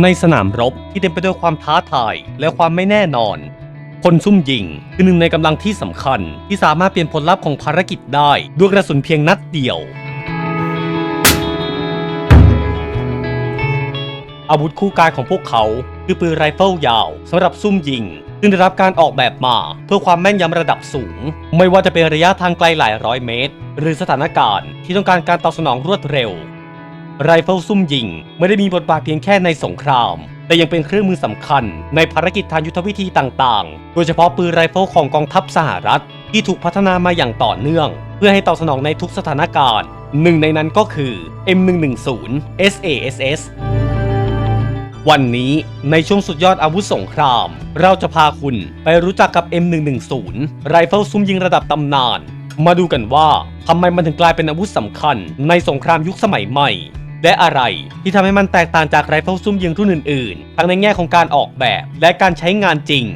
ในสนามรบที่เต็มไปด้วยความท้าทายและความไม่แน่นอน คนซุ่มยิงคือหนึ่งในกำลังที่สำคัญ ที่สามารถเปลี่ยนผลลัพธ์ของภารกิจได้ด้วยกระสุนเพียงนัดเดียว อาวุธคู่กายของพวกเขาคือปืนไรเฟิลยาวสำหรับซุ่มยิง ซึ่งได้รับการออกแบบมาเพื่อความแม่นยำระดับสูง ไม่ว่าจะเป็นระยะทางไกลหลายร้อยเมตร หรือสถานการณ์ที่ต้องการการตอบสนองรวดเร็ว ไรเฟิลซุ่มยิง ไม่ได้มีบทบาทเพียงแค่ในสงคราม แต่ยังเป็นเครื่องมือสำคัญ ในภารกิจทางยุทธวิธีต่างๆ โดยเฉพาะปืนไรเฟิลของกองทัพสหรัฐ ที่ถูกพัฒนามาอย่างต่อเนื่อง เพื่อให้ตอบสนองในทุกสถานการณ์ หนึ่งในนั้นก็คือ M110 SASS วันนี้ในช่วงสุดยอดอาวุธสงคราม เราจะพาคุณไปรู้จักกับ M110 ไรเฟิลซุ่มยิงระดับตำนาน มาดูกันว่าทำไมมันถึงกลายเป็นอาวุธสำคัญในสงครามยุคสมัยใหม่ และอะไรที่ทำให้มันแตกต่างจากไรเฟิลซุ่มยิงรุ่นอื่นๆ ทั้งในแง่ของการออกแบบและการใช้งานจริง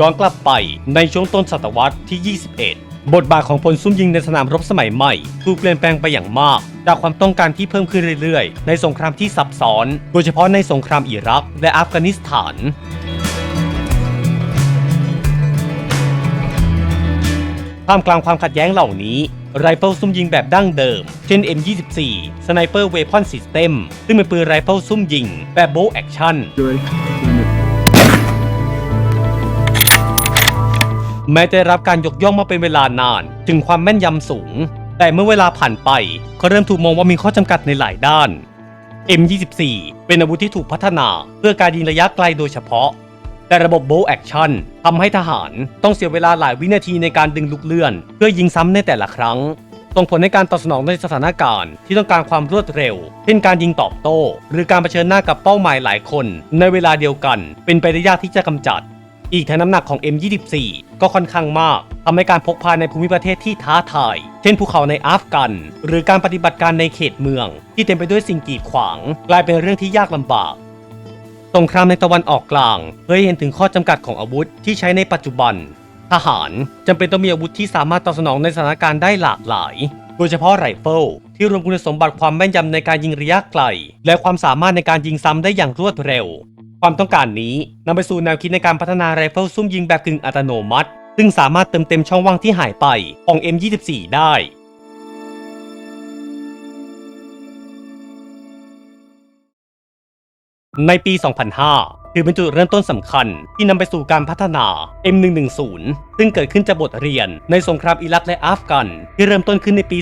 ย้อนกลับไปในช่วงต้นศตวรรษที่ 21 บทบาทของพลซุ่มยิงในสนามรบสมัยใหม่ถูกเปลี่ยนแปลงไปอย่างมาก จากความต้องการที่เพิ่มขึ้นเรื่อยๆ ในสงครามที่ซับซ้อน โดยเฉพาะในสงครามอิรัก และอัฟกานิสถาน ท่ามกลางความขัดแย้งเหล่านี้ไรเฟิลซุ่มยิงแบบดั้งเดิม เช่น M24 Sniper Weapon System ซึ่งเป็นปืนไรเฟิลซุ่มยิง แบบโบแอคชั่นแม้จะได้รับการยกย่องมาเป็นเวลานาน ถึงความแม่นยำสูง แต่เมื่อเวลาผ่านไปก็เริ่มถูกมองว่ามีข้อจำกัดในหลายด้าน M24 เป็นอาวุธที่ถูกพัฒนา เพื่อการยิงระยะไกลโดยเฉพาะ แต่ระบบโบแอคชั่นทำให้ทหารต้องเสียเวลาหลายวินาทีในการดึงลูกเลื่อน เพื่อยิงซ้ำในแต่ละครั้งส่งผลในการตอบสนองในสถานการณ์ที่ต้องการความรวดเร็ว เช่นการยิงตอบโต้ หรือการเผชิญหน้ากับเป้าหมายหลายคน ในเวลาเดียวกัน เป็นไปได้ยากที่จะกำจัด อีกทั้งน้ำหนักของ M24 ก็ค่อนข้างมากทำให้การพกพาในภูมิประเทศที่ท้าทาย เช่นภูเขาในอัฟกัน หรือการปฏิบัติการในเขตเมือง ที่เต็มไปด้วยสิ่งกีดขวาง กลายเป็นเรื่องที่ยากลำบาก สงครามในตะวันออกกลางเพื่อให้เห็นถึงข้อจำกัดของอาวุธที่ใช้ในปัจจุบัน ทหารจำเป็นต้องมีอาวุธที่สามารถตอบสนองในสถานการณ์ได้หลากหลาย โดยเฉพาะไรเฟิลที่รวมคุณสมบัติความแม่นยำในการยิงระยะไกล และความสามารถในการยิงซ้ำได้อย่างรวดเร็ว ความต้องการนี้นำไปสู่แนวคิดในการพัฒนาไรเฟิลซุ่มยิงแบบกึ่งอัตโนมัติ ซึ่งสามารถเติมเต็มช่องว่างที่หายไปของ M24 ได้ ในปี 2005 ถือเป็นจุดเริ่มต้นสำคัญที่นำไปสู่การพัฒนา M110 ซึ่งเกิดขึ้นจากบทเรียนในสงครามอิรักและอัฟกัน ที่เริ่มต้นขึ้นในปี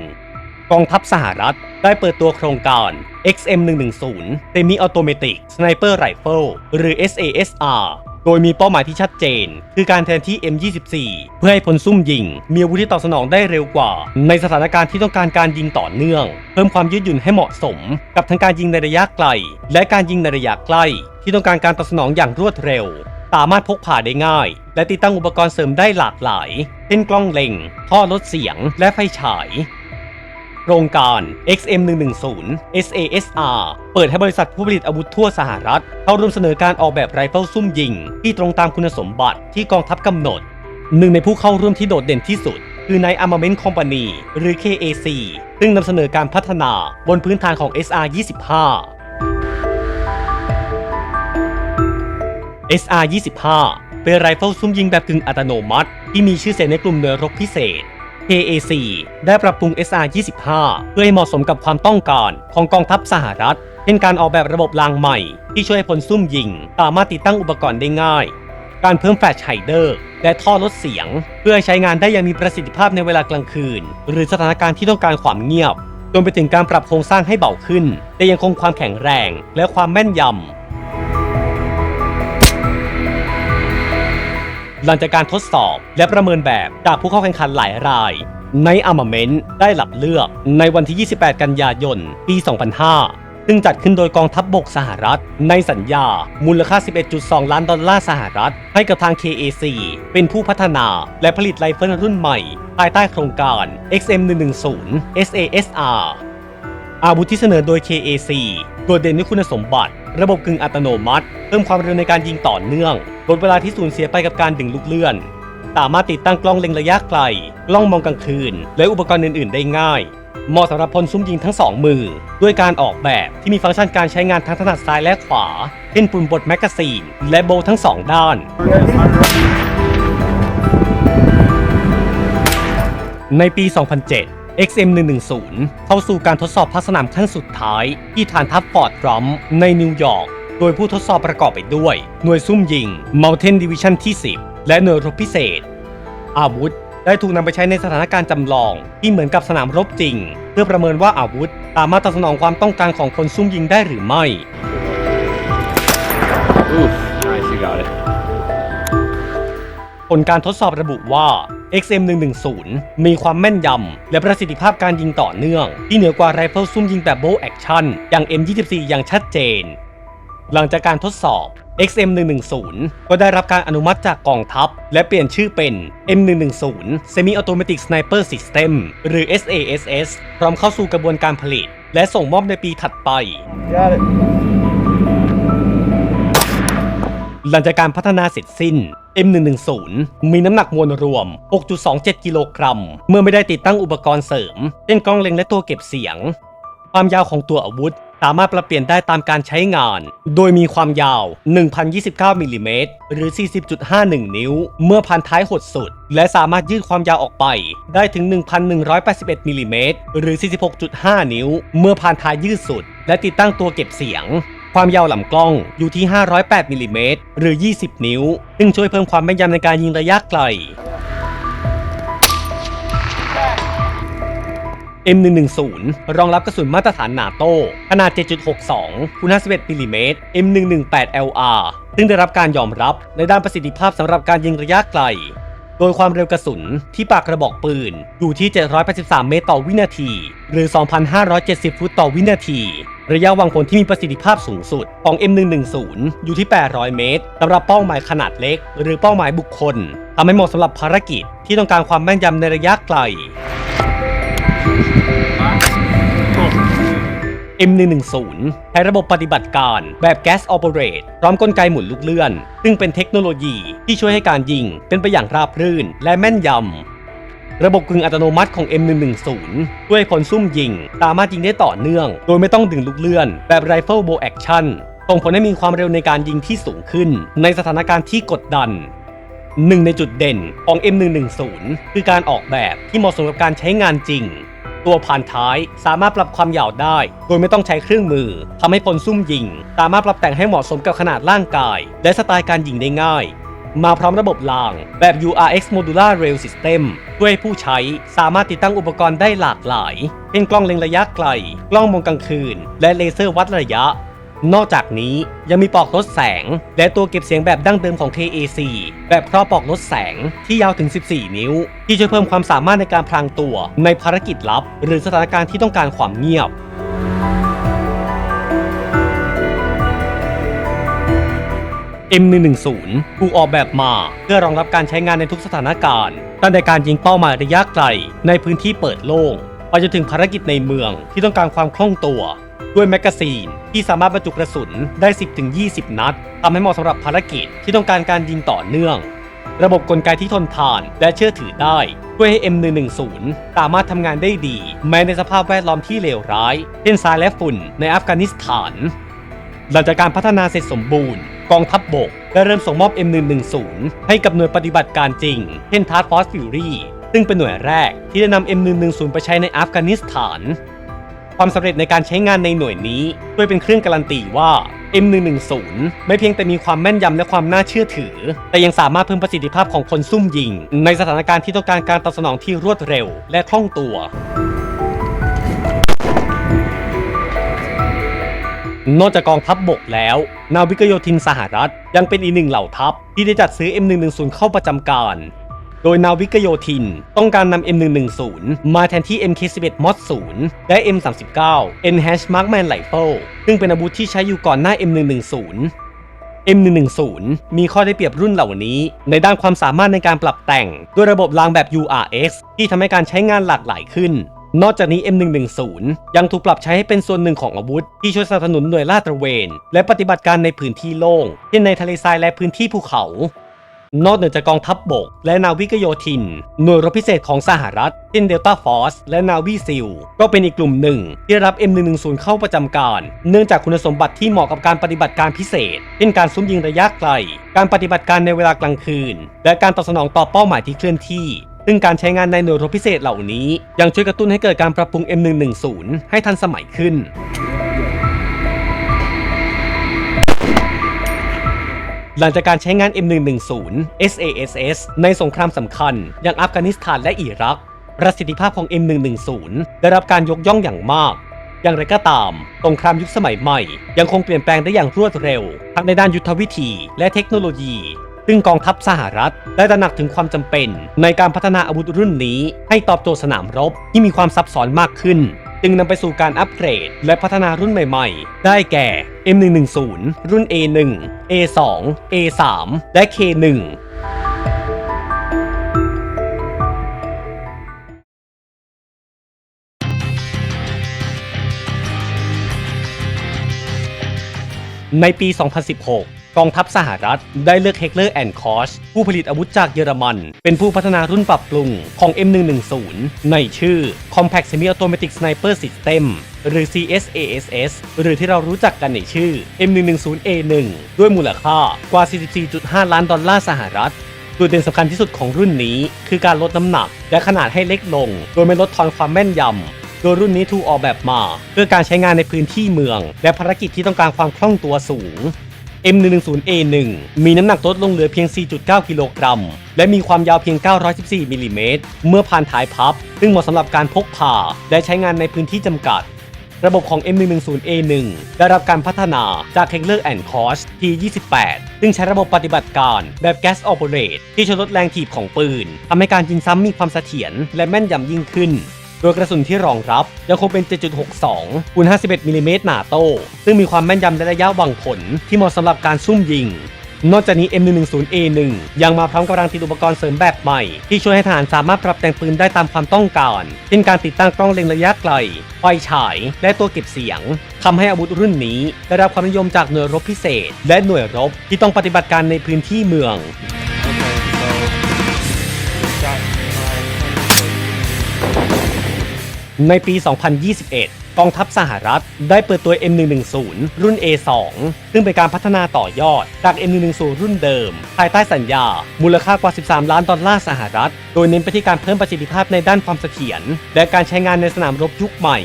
2001 กองทัพสหรัฐได้เปิดตัวโครงการ XM110 Semi Automatic Sniper Rifle หรือ SASR โดยมีเป้าหมายที่ชัดเจน คือการแทนที่ M24 เพื่อให้พลซุ่มยิง มีอาวุธที่ตอบสนองได้เร็วกว่า ในสถานการณ์ที่ต้องการการยิงต่อเนื่อง เพิ่มความยืดหยุ่นให้เหมาะสม กับทั้งการยิงในระยะไกล และการยิงในระยะใกล้ ที่ต้องการการตอบสนองอย่างรวดเร็ว สามารถพกพาได้ง่าย และติดตั้งอุปกรณ์เสริมได้หลากหลาย เช่นกล้องเล็ง ท่อลดเสียง และไฟฉาย โครงการ XM110 SASR เปิดให้บริษัทผู้ผลิตอาวุธทั่วสหรัฐ เข้าร่วมเสนอการออกแบบไรเฟิลซุ่มยิง ที่ตรงตามคุณสมบัติที่กองทัพกำหนด หนึ่งในผู้เข้าร่วมที่โดดเด่นที่สุด คือ n i g h Armament Company หรือ KAC ซึ่งนำเสนอการพัฒนาบนพื้นฐานของ SR25 SR25 เป็นไรเฟิลซุ่มยิงแบบกึ่งอัตโนมัติ ที่มีชื่อเสียงในกลุ่มหน่วยรบพิเศษ KAC ได้ปรับปรุง SR25 เพื่อให้เหมาะสมกับความต้องการของกองทัพสหรัฐ เช่นการออกแบบระบบรางใหม่ ที่ช่วยให้พลซุ่มยิง สามารถติดตั้งอุปกรณ์ได้ง่าย การเพิ่มแฟลชไฮเดอร์ และท่อลดเสียง เพื่อใช้งานได้อย่างมีประสิทธิภาพในเวลากลางคืน หรือสถานการณ์ที่ต้องการความเงียบรวมไปถึงการปรับโครงสร้างให้เบาขึ้น แต่ยังคงความแข็งแรง และความแม่นยำ หลังจากการทดสอบและประเมินแบบจากผู้เข้าแข่งขันหลายราย ในอาร์มาเมนต์ได้หลับเลือกในวันที่ 28 กันยายน ปี 2005 ซึ่งจัดขึ้นโดยกองทัพบบกสหรัฐ ในสัญญา มูลค่า 11.2 ล้านดอลลาร์สหรัฐ ให้กับทาง KAC เป็นผู้พัฒนาและผลิตไรเฟิลรุ่นใหม่ ภายใต้โครงการ XM110 SASR อาวุธที่เสนอโดย KAC โดดเด่นด้วยคุณสมบัติ ระบบกึ่งอัตโนมัติ เพิ่มความเร็วในการยิงต่อเนื่อง ลดเวลาที่สูญเสียไปกับการดึงลูกเลื่อน สามารถติดตั้งกล้องเล็งระยะไกล กล้องมองกลางคืน และอุปกรณ์อื่น ๆ ได้ง่าย เหมาะสำหรับพลซุ่มยิงทั้งสองมือ ด้วยการออกแบบที่มีฟังก์ชันการใช้งานทั้งถนัดซ้ายและขวา เช่นปุ่มบดแมกกาซีน และโบว์ทั้งสองด้านในปี 2007 XM110 เข้าสู่การทดสอบภาคสนามขั้นสุดท้าย ที่ฐานทัพฟอร์ดรัมในนิวยอร์ก โดยผู้ทดสอบประกอบไปด้วย หน่วยซุ่มยิง Mountain Division ที่ 10 และหน่วยรบพิเศษ อาวุธได้ถูกนำไปใช้ในสถานการณ์จำลอง ที่เหมือนกับสนามรบจริง เพื่อประเมินว่าอาวุธสามารถตอบสนองความต้องการของคนซุ่มยิงได้หรือไม่ Oof, nice, you got it. ผลการทดสอบระบุว่า XM110 มีความแม่นยำ และประสิทธิภาพการยิงต่อเนื่อง ที่เหนือกว่าไรเฟิลซุ่มยิงแบบโบแอคชั่นอย่าง M24 อย่างชัดเจน หลังจากการทดสอบ XM110 ก็ได้รับการอนุมัติจากกองทัพ และเปลี่ยนชื่อเป็น M110 Semi Automatic Sniper System หรือ SASS พร้อมเข้าสู่กระบวนการผลิต และส่งมอบในปีถัดไป Got it. หลังจากการพัฒนาเสร็จสิ้น M110 มีน้ำหนักมวลรวม 6.27 กิโลกรัม เมื่อไม่ได้ติดตั้งอุปกรณ์เสริมเช่นกล้องเล็งและตัวเก็บเสียง ความยาวของตัวอาวุธสามารถปรับเปลี่ยนได้ตามการใช้งาน โดยมีความยาว 1,029มิลลิเมตรหรือ 40.51 นิ้ว เมื่อพันท้ายหดสุด และสามารถยืดความยาวออกไป ได้ถึง 1,181มิลลิเมตรหรือ 46.5 นิ้ว เมื่อพันท้ายยืดสุด และติดตั้งตัวเก็บเสียง ความยาวลำกล้องอยู่ที่ 508มิลลิเมตรหรือ 20 นิ้ว ซึ่งช่วยเพิ่มความแม่นยำในการยิงระยะไกล M110 รองรับกระสุนมาตรฐานนาโต้ขนาด 7.62คูณ51มิลิเมตร M118LR ซึ่งได้รับการยอมรับในด้านประสิทธิภาพสำหรับการยิงระยะไกล โดยความเร็วกระสุนที่ปากกระบอกปืนอยู่ที่ 783 เมตรต่อวินาที หรือ 2,570 ฟุตต่อวินาที ระยะวางผลที่มีประสิทธิภาพสูงสุดของ M110 อยู่ที่ 800 เมตรสำหรับเป้าหมายขนาดเล็ก หรือเป้าหมายบุคคลทำให้เหมาะสำหรับภารกิจที่ต้องการความแม่นยำในระยะไกล M110 ใช้ระบบปฏิบัติการแบบ Gas Operate พร้อมกลไกหมุนลูกเลื่อน ซึ่งเป็นเทคโนโลยีที่ช่วยให้การยิงเป็นไปอย่างราบรื่นและแม่นยำ ระบบกึ่งอัตโนมัติของ M110 ด้วยผลซุ่มยิง สามารถยิงได้ต่อเนื่อง โดยไม่ต้องดึงลูกเลื่อน แบบ Rifle Bow Action ส่งผลให้มีความเร็วในการยิงที่สูงขึ้น ในสถานการณ์ที่กดดันหนึ่งในจุดเด่นของ M110 คือการออกแบบที่เหมาะสมกับการใช้งานจริง ตัวผ่านท้ายสามารถปรับความยาวได้ โดยไม่ต้องใช้เครื่องมือทำให้พลซุ่มยิง สามารถปรับแต่งให้เหมาะสมกับขนาดร่างกาย และสไตล์การยิงได้ง่าย มาพร้อมระบบราง แบบ URX Modular Rail System ช่วยผู้ใช้สามารถติดตั้งอุปกรณ์ได้หลากหลายเช่นกล้องเล็งระยะไกล กล้องมองกลางคืน และเลเซอร์วัดระยะ นอกจากนี้ยังมีปลอกลดแสง และตัวเก็บเสียงแบบดั้งเดิมของ KAC แบบครอบปลอกลดแสงที่ยาวถึง 14 นิ้ว ที่ช่วยเพิ่มความสามารถในการพรางตัว ในภารกิจลับ หรือสถานการณ์ที่ต้องการความเงียบ M110 ถูกออกแบบมาเพื่อรองรับการใช้งานในทุกสถานการณ์ ตั้งแต่การยิงเป้าหมายระยะไกลในพื้นที่เปิดโล่งไปจนถึงภารกิจในเมืองที่ต้องการความคล่องตัว ด้วยแมกกาซีนที่สามารถบรรจุกระสุนได้ 10-20 นัดทำให้เหมาะสำหรับภารกิจที่ต้องการการยิงต่อเนื่อง ระบบกลไกที่ทนทานและเชื่อถือได้ช่วยให้ M110 สามารถทำงานได้ดี แม้ในสภาพแวดล้อมที่เลวร้าย เช่นทรายและฝุ่นในอัฟกานิสถาน หลังจากการพัฒนาเสร็จสมบูรณ์ กองทัพบบกได้เริ่มส่งมอบ M110 ให้กับหน่วยปฏิบัติการจริง เช่น Task Force Fury ซึ่งเป็นหน่วยแรกที่ได้นำ M110 ไปใช้ในอัฟกานิสถาน ความสำเร็จในการใช้งานในหน่วยนี้ช่วยเป็นเครื่องการันตีว่า M110 ไม่เพียงแต่มีความแม่นยำและความน่าเชื่อถือ แต่ยังสามารถเพิ่มประสิทธิภาพของคนซุ่มยิง ในสถานการณ์ที่ต้องการการตอบสนองที่รวดเร็วและคล่องตัว นอกจากกองทัพบบกแล้ว นาวิกโยธินสหรัฐ ยังเป็นอีกหนึ่งเหล่าทัพ ที่ได้จัดซื้อ M110 เข้าประจำการ โดยนาวิกโยธินต้องการนำ M110 มาแทนที่ MK11 Mod 0และ M39 Enhanced Markman Rifle ซึ่งเป็นอาวุธที่ใช้อยู่ก่อนหน้า M110 M110 มีข้อได้เปรียบรุ่นเหล่านี้ ในด้านความสามารถในการปรับแต่ง ด้วยระบบรางแบบ URX ที่ทำให้การใช้งานหลากหลายขึ้น นอกจากนี้ M110 ยังถูกปรับใช้ให้เป็นส่วนหนึ่งของอาวุธ ที่ช่วยสนับสนุนหน่วยลาดตระเวน และปฏิบัติการในพื้นที่โล่งเช่นในทะเลทรายและพื้นที่ภูเขา นอกเหนือจากกองทัพบบก และนาวิกโยธิน หน่วยรบพิเศษของสหรัฐเช่นเดลต้าฟอร์สและนาวีซิลก็เป็นอีกกลุ่มหนึ่ง ที่รับ M110 เข้าประจำการ เนื่องจากคุณสมบัติที่เหมาะกับการปฏิบัติการพิเศษ เช่นการซุ่มยิงระยะไกล การปฏิบัติการในเวลากลางคืน และการตอบสนองต่อเป้าหมายที่เคลื่อนที่ ซึ่งการใช้งานในหน่วยรบพิเศษเหล่านี้ ยังช่วยกระตุ้นให้เกิดการปรับปรุง M110 ให้ทันสมัยขึ้นหลังจากการใช้งาน M110 SASS ในสงครามสำคัญ อย่างอัฟกานิสถานและอิรัก ประสิทธิภาพของ M110 ได้รับการยกย่องอย่างมาก อย่างไรก็ตาม สงครามยุคสมัยใหม่ ยังคงเปลี่ยนแปลงได้อย่างรวดเร็ว ทั้งในด้านยุทธวิธีและเทคโนโลยี ซึ่งกองทัพสหรัฐได้ตระหนักถึงความจำเป็น ในการพัฒนาอาวุธรุ่นนี้ ให้ตอบโจทย์สนามรบที่มีความซับซ้อนมากขึ้น จึงนำไปสู่การอัปเกรด และพัฒนารุ่นใหม่ๆ ได้แก่ M110 รุ่น A1 A2 A3 และ K1 ในปี 2016 กองทัพสหรัฐได้เลือก Heckler Koch ผู้ผลิตอาวุธจากเยอรมัน เป็นผู้พัฒนารุ่นปรับปรุงของ M110 ในชื่อ Compact Semi-Automatic Sniper System หรือ CSASS หรือที่เรารู้จักกันในชื่อ M110A1 ด้วยมูลค่ากว่า 44.5 ล้านดอลลาร์สหรัฐจุดเด่นสำคัญที่สุดของรุ่นนี้ คือการลดน้ำหนัก และขนาดให้เล็กลง โดยไม่ลดทอนความแม่นยำ โดยรุ่นนี้ถูกออกแบบมา เพื่อการใช้งานในพื้นที่เมือง และภารกิจที่ต้องการความคล่องตัวสูง M110A1 มีน้ำหนักลดลงเหลือเพียง 4.9 กิโลกรัม และมีความยาวเพียง 914มิลลิเมตร เมื่อผ่านท้ายพับ ซึ่งเหมาะสำหรับการพกพา และใช้งานในพื้นที่จำกัด ระบบของ M110A1 ได้รับการพัฒนาจาก Heckler Koch T28 ซึ่งใช้ระบบปฏิบัติการแบบ Gas Operate ที่ช่วยลดแรงถีบของปืนทำให้การยิงซ้ำมีความเสถียรและแม่นยำยิ่งขึ้น โดยกระสุนที่รองรับยังคงเป็น 7.62คูณ51มิลลิเมตรหนาโต้ซึ่งมีความแม่นยำและระยะวางผลที่เหมาะสำหรับการซุ่มยิง นอกจากนี้ M110A1 ยังมาพร้อมกับรังติดอุปกรณ์เสริมแบบใหม่ ที่ช่วยให้ทหารสามารถปรับแต่งปืนได้ตามความต้องการ เช่นการติดตั้งกล้องเล็งระยะไกล ไฟฉาย และตัวเก็บเสียงทำให้อาวุธรุ่นนี้ได้รับความนิยมจากหน่วยรบพิเศษ และหน่วยรบที่ต้องปฏิบัติการในพื้นที่เมือง ในปี 2021 กองทัพสหรัฐ ได้เปิดตัว M110 รุ่น A2 ซึ่งเป็นการพัฒนาต่อยอดจาก M110 รุ่นเดิม ภายใต้สัญญา มูลค่ากว่า 13 ล้านดอลลาร์สหรัฐ โดยเน้นไปที่การเพิ่มประสิทธิภาพในด้านความเสถียรและการใช้งานในสนามรบยุคใหม่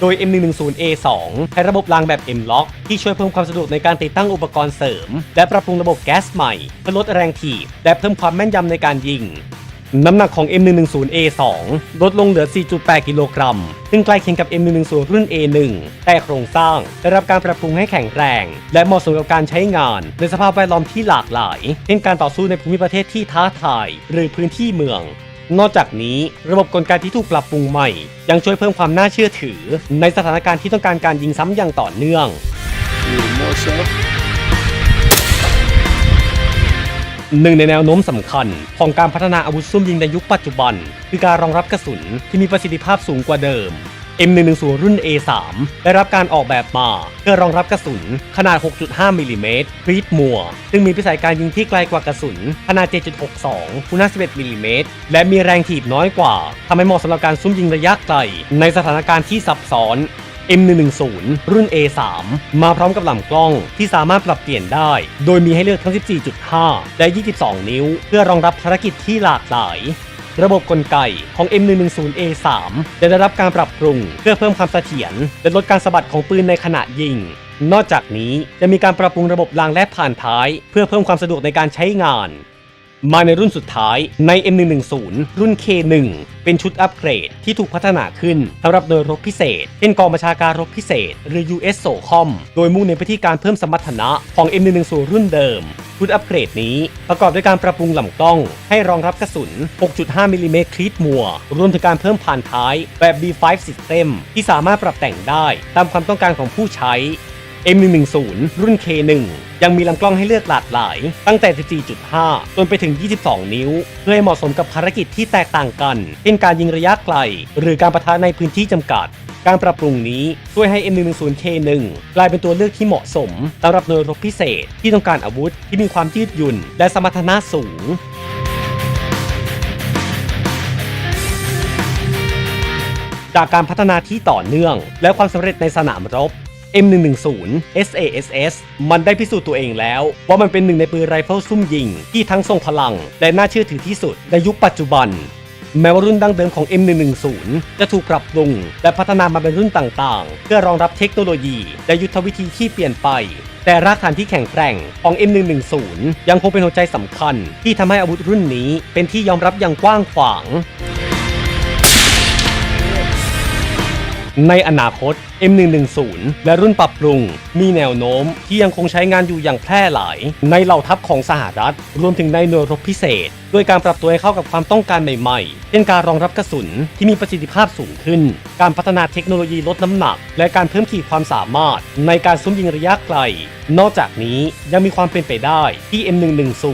โดย M110A2 ใช้ระบบรางแบบ M-Lock ที่ช่วยเพิ่มความสะดวกในการติดตั้งอุปกรณ์เสริม และปรับปรุงระบบแก๊สใหม่เพื่อลดแรงถีบและเพิ่มความแม่นยำในการยิง น้ำหนักของ M110A2 ลดลงเหลือ 4.8 กิโลกรัม ซึ่งใกล้เคียงกับ M110 รุ่น A1 แต่โครงสร้างได้รับการปรับปรุงให้แข็งแรง และเหมาะสมกับการใช้งาน ในสภาพแวดล้อมที่หลากหลาย เช่นการต่อสู้ในภูมิประเทศที่ท้าทาย หรือพื้นที่เมือง นอกจากนี้ ระบบกลไกที่ถูกปรับปรุงใหม่ ยังช่วยเพิ่มความน่าเชื่อถือ ในสถานการณ์ที่ต้องการการยิงซ้ำอย่างต่อเนื่อง หนึ่งในแนวโน้มสำคัญ ของการพัฒนาอาวุธซุ่มยิงในยุคปัจจุบัน คือการรองรับกระสุนที่มีประสิทธิภาพสูงกว่าเดิม M110 รุ่น A3 ได้รับการออกแบบมา เพื่อรองรับกระสุนขนาด 6.5 มิลลิเมตรครีดมัวซึ่งมีพิสัยการยิงที่ไกลกว่ากระสุน ขนาด 7.62คูณ51มิลลิเมตรและมีแรงถีบน้อยกว่าทำให้เหมาะสำหรับการซุ่มยิงระยะไกล ในสถานการณ์ที่ซับซ้อน M110 รุ่น A3 มาพร้อมกับลำกล้องที่สามารถปรับเปลี่ยนได้ โดยมีให้เลือกทั้ง 14.5 และ 22 นิ้ว เพื่อรองรับภารกิจที่หลากหลายระบบกลไกของ M110A3 ได้ได้รับการปรับปรุง เพื่อเพิ่มความเสถียรและลดการสะบัดของปืนในขณะยิง นอกจากนี้จะมีการปรับปรุงระบบรางและผ่านท้าย เพื่อเพิ่มความสะดวกในการใช้งาน มาในรุ่นสุดท้ายใน M110 รุ่น K1 เป็นชุดอัปเกรดที่ถูกพัฒนาขึ้นสำหรับหน่วยรบพิเศษเช่นกองบัญชาการรบพิเศษ หรือ US SOCOM โดยมุ่งเน้นไปที่การเพิ่มสมรรถนะของ M110 รุ่นเดิมชุดอัปเกรดนี้ประกอบด้วยการปรับปรุงลำกล้อง ให้รองรับกระสุน 6.5 มิลลิเมตรคลีดมัว รวมถึงการเพิ่มผ่านท้ายแบบ B5 System ที่สามารถปรับแต่งได้ ตามความต้องการของผู้ใช้ M110 รุ่น K1 ยังมีลำกล้องให้เลือกหลากหลาย ตั้งแต่ 14.5 จนไปถึง 22 นิ้ว เพื่อให้เหมาะสมกับภารกิจที่แตกต่างกัน เช่นการยิงระยะไกล หรือการประทะในพื้นที่จำกัด การปรับปรุงนี้ช่วยให้ M110K1 กลายเป็นตัวเลือกที่เหมาะสมสำหรับหน่วยรบพิเศษที่ต้องการอาวุธที่มีความยืดหยุ่น และสมรรถนะสูงจากการพัฒนาที่ต่อเนื่อง และความสำเร็จในสนามรบ M110 SASS มันได้พิสูจน์ตัวเองแล้ว ว่ามันเป็นหนึ่งในปืนไรเฟิลซุ่มยิง ที่ทั้งทรงพลัง และน่าเชื่อถือที่สุดในยุคปัจจุบัน แม้ว่ารุ่นดั้งเดิมของ M110 จะถูกปรับปรุง และพัฒนามาเป็นรุ่นต่างๆ เพื่อรองรับเทคโนโลยี และยุทธวิธีที่เปลี่ยนไปแต่รากฐานที่แข็งแกร่งของ M110 ยังคงเป็นหัวใจสำคัญ ที่ทำให้อาวุธรุ่นนี้เป็นที่ยอมรับอย่างกว้างขวาง ในอนาคต M110 และรุ่นปรับปรุง มีแนวโน้มที่ยังคงใช้งานอยู่อย่างแพร่หลาย ในเหล่าทัพของสหรัฐ รวมถึงในหน่วยรบพิเศษ ด้วยการปรับตัวให้เข้ากับความต้องการใหม่ๆ เช่นการรองรับกระสุนที่มีประสิทธิภาพสูงขึ้น การพัฒนาเทคโนโลยีลดน้ำหนัก และการเพิ่มขีดความสามารถ ในการซุ่มยิงระยะไกล นอกจากนี้ยังมีความเป็นไปได้ที่ M110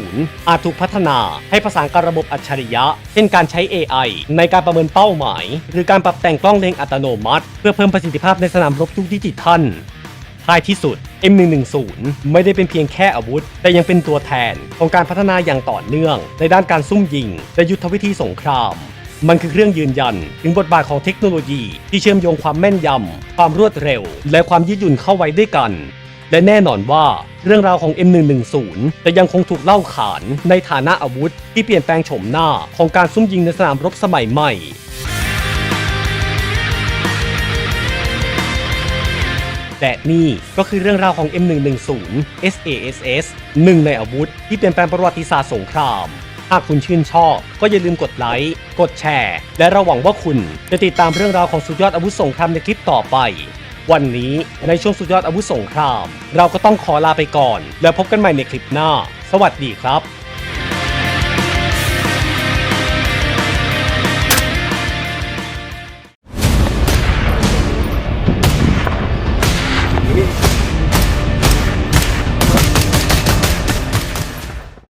อาจถูกพัฒนาให้ประสานกับระบบอัจฉริยะ เช่นการใช้ AI ในการประเมินเป้าหมาย หรือการปรับแต่งกล้องเล็งอัตโนมัติ เพื่อเพิ่มประสิทธิภาพในสนามรบยุคดิจิทัลท้ายที่สุด M110 ไม่ได้เป็นเพียงแค่อาวุธ แต่ยังเป็นตัวแทนของการพัฒนาอย่างต่อเนื่อง ในด้านการซุ่มยิง และยุทธวิธีสงคราม มันคือเครื่องยืนยัน ถึงบทบาทของเทคโนโลยี ที่เชื่อมโยงความแม่นยำ ความรวดเร็ว และความยืดหยุ่นเข้าไว้ด้วยกัน และแน่นอนว่าเรื่องราวของ M110 จะยังคงถูกเล่าขานในฐานะอาวุธ ที่เปลี่ยนแปลงโฉมหน้าของการซุ่มยิงในสนามรบสมัยใหม่ และนี่ก็คือเรื่องราวของ M110 SASS หนึ่งในอาวุธ ที่เปลี่ยนแปลงประวัติศาสตร์สงคราม หากคุณชื่นชอบ ก็อย่าลืมกดไลค์ กดแชร์ และเราหวังว่าคุณจะติดตามเรื่องราวของสุดยอดอาวุธสงครามในคลิปต่อไป วันนี้ในช่วงสุดยอดอาวุธสงคราม เราก็ต้องขอลาไปก่อน แล้วพบกันใหม่ในคลิปหน้า สวัสดีครับ